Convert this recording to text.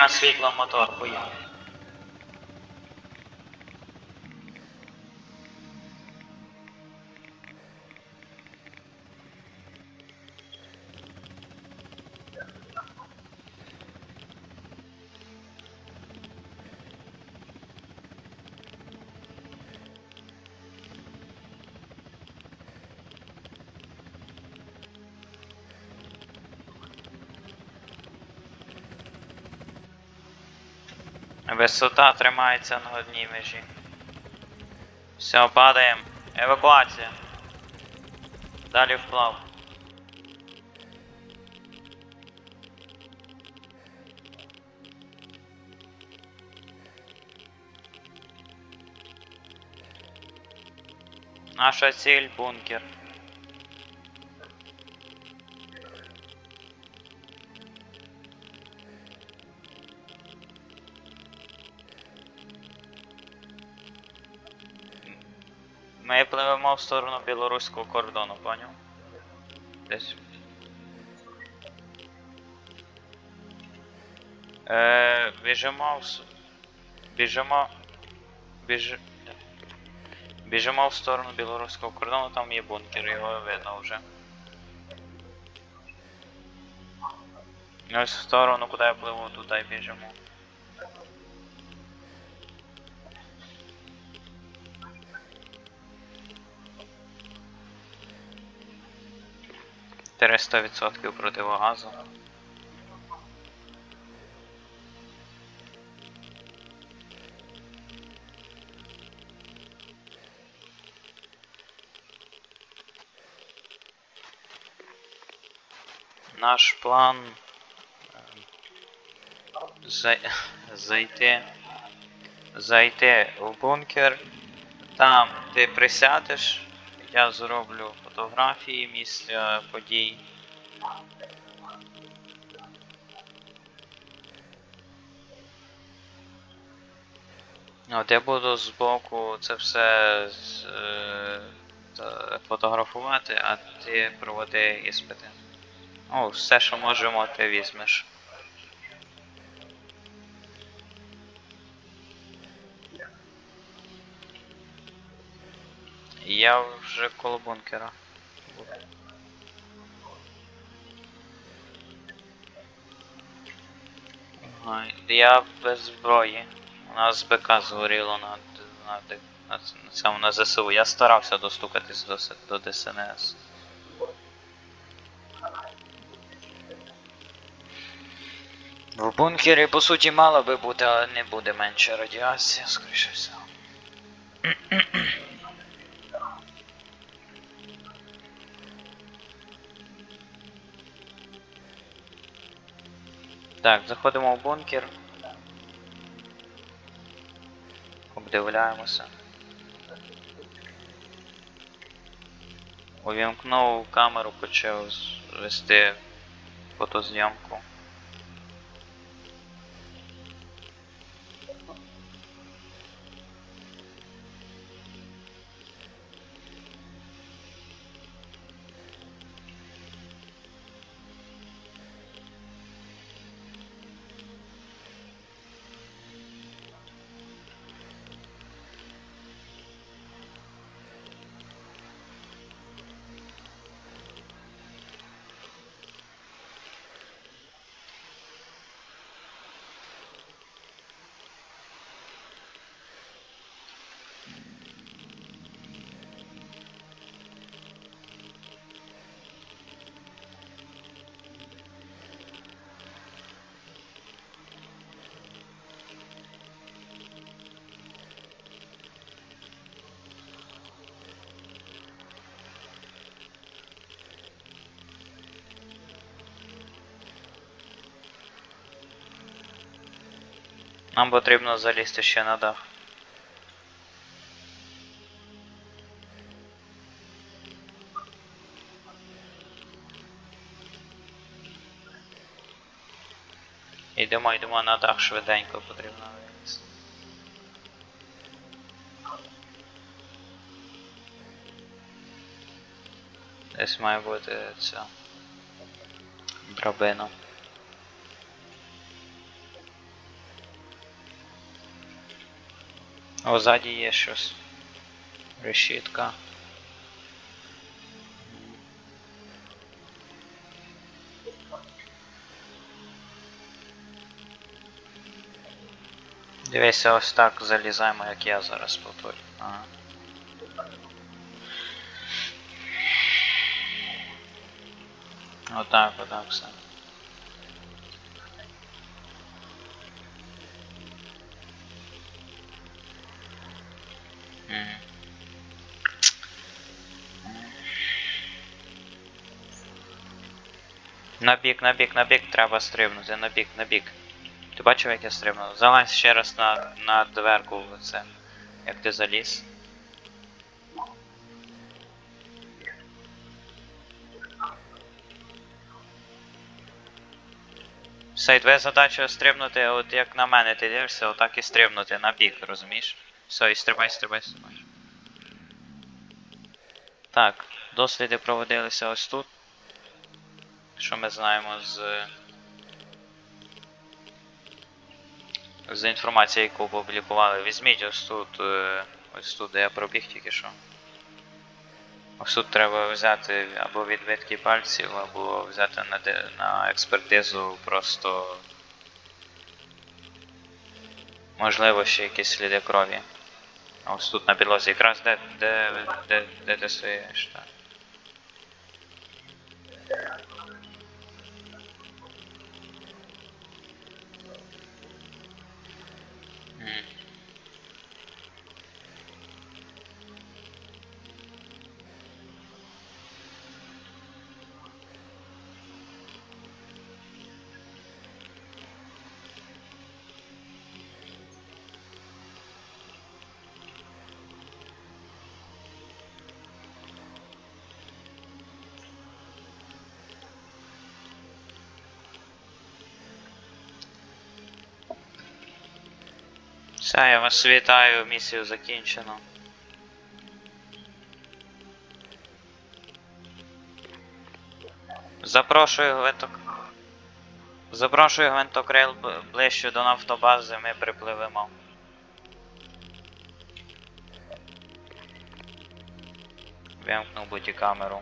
Asli kelompok motor, oh. Iya. Висота тримається на одній межі. Все, падаємо. Евакуація. Далі вплав. Наша ціль бункер. Ми пливемо в сторону білоруського кордону, поняв? Десь. Е, біжимо в... Біжимо... Біж... Біжимо в сторону білоруського кордону, там є бункер, його видно вже. Ось в сторону, куди я пливу, туди біжимо. Тире відсотків противогазу. Наш план е, зайти, зайти в бункер. Там ти присядеш, я зроблю фотографії місця подій. От я буду збоку це все з, е, фотографувати, а ти проводи іспити. О, все, що можемо, ти візьмеш. Я вже коло бункера. Ага, я без зброї. У нас БК згоріло на, на, на, на цьому на ЗСУ. Я старався достукатись до, до ДСНС. В бункері, по суті, мало би бути, але не буде менше радіації, скоріше всього. Так, заходимо в бункер. Обдивляємося. Увімкнув камеру, почав вести фотозйомку. Нам потрібно залізти ще на дах. Йдемо, йдемо на дах швиденько потрібно вилізти. Десь має бути ця драбина. О, ззаді є щось. Решітка. Дивися, ось так залізаємо, як я зараз повторю. Ага. Отак, отак все. На бік, на бік, на бік треба стрибнути, на бік, на бік. Ти бачив, як я стрибнув? Залазь ще раз на, на дверку в це. Як ти заліз. Все, і твоя задача стрибнути, от як на мене ти дивишся, отак і стрибнути на бік, розумієш? Все, стрибай, стрибай, стрибай. Так, досліди проводилися ось тут. Що ми знаємо з. З інформації, яку опублікували. Візьміть ось тут. е, Ось тут, де я пробіг тільки що. Ось тут треба взяти або відбитки пальців, або взяти на, на експертизу просто. Можливо, ще якісь сліди крові. Ось тут на підлозі якраз де, де, де, де ти стоїш, так. Все, я вас вітаю, місію закінчено. Запрошую гвинток. Запрошую гвинтокрил ближче до нафтобази, ми припливемо. Вимкнув будь-камеру.